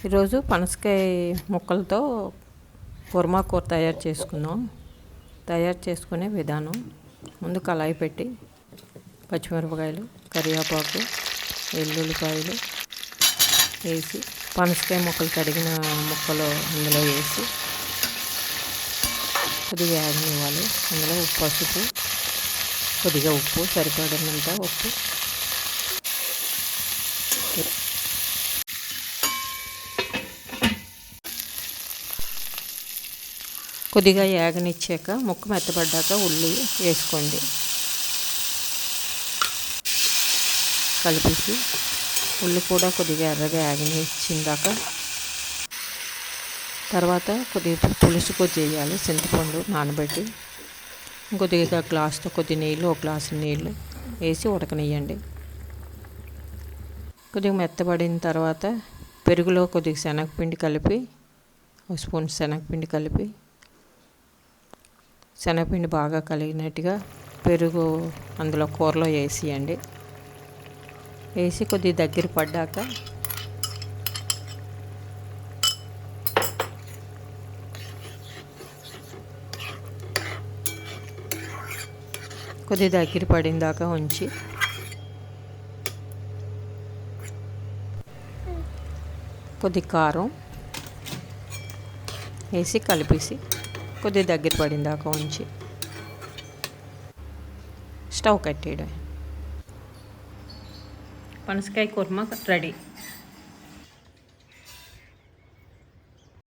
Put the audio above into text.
ఈరోజు పనసకాయ ముక్కలతో కుర్మా కూర తయారు చేసుకుందాం తయారు చేసుకునే విధానం ముందు కళాయి పెట్టి పచ్చిమిరపకాయలు కరివేపాకు వెల్లుల్లిపాయలు వేసి పనసకాయ ముక్కలు కడిగిన ముక్కలు అందులో వేసి కొద్దిగా వేగనివ్వాలి అందులో ఉప్పు పసుపు కొద్దిగా ఉప్పు సరిపడినంత ఉప్పు. కొద్దిగా యాగనిచ్చాక ముక్క మెత్తపడ్డాక ఉల్లి వేసుకోండి. కలిపేసి ఉల్లి కూడా కొద్దిగా ఎర్రగా యాగనిచ్చిందాక తర్వాత కొద్దిగా పులుసు కొద్ది వేయాలి చింతపండు నానబెట్టి కొద్దిగా గ్లాస్తో కొద్ది నీళ్ళు ఒక గ్లాసు నీళ్ళు వేసి ఉడకనియ్యండి. కొద్దిగా మెత్తబడిన తర్వాత పెరుగులో కొద్దిగా శనగపిండి కలిపి ఒక స్పూన్ శనగపిండి కలిపి శనగపిండి బాగా కలిగినట్టుగా పెరుగు అందులో కూరలో వేసియండి. వేసి కొద్ది దగ్గర పడ్డాక కొద్ది దగ్గర పడిన దాకా ఉంచి కొద్ది కారం వేసి కలిపేసి కొద్దిగా దగ్గర పడిన దాకా ఉంచి స్టవ్ కట్టేయడం పనసకాయ కుర్మా రెడీ.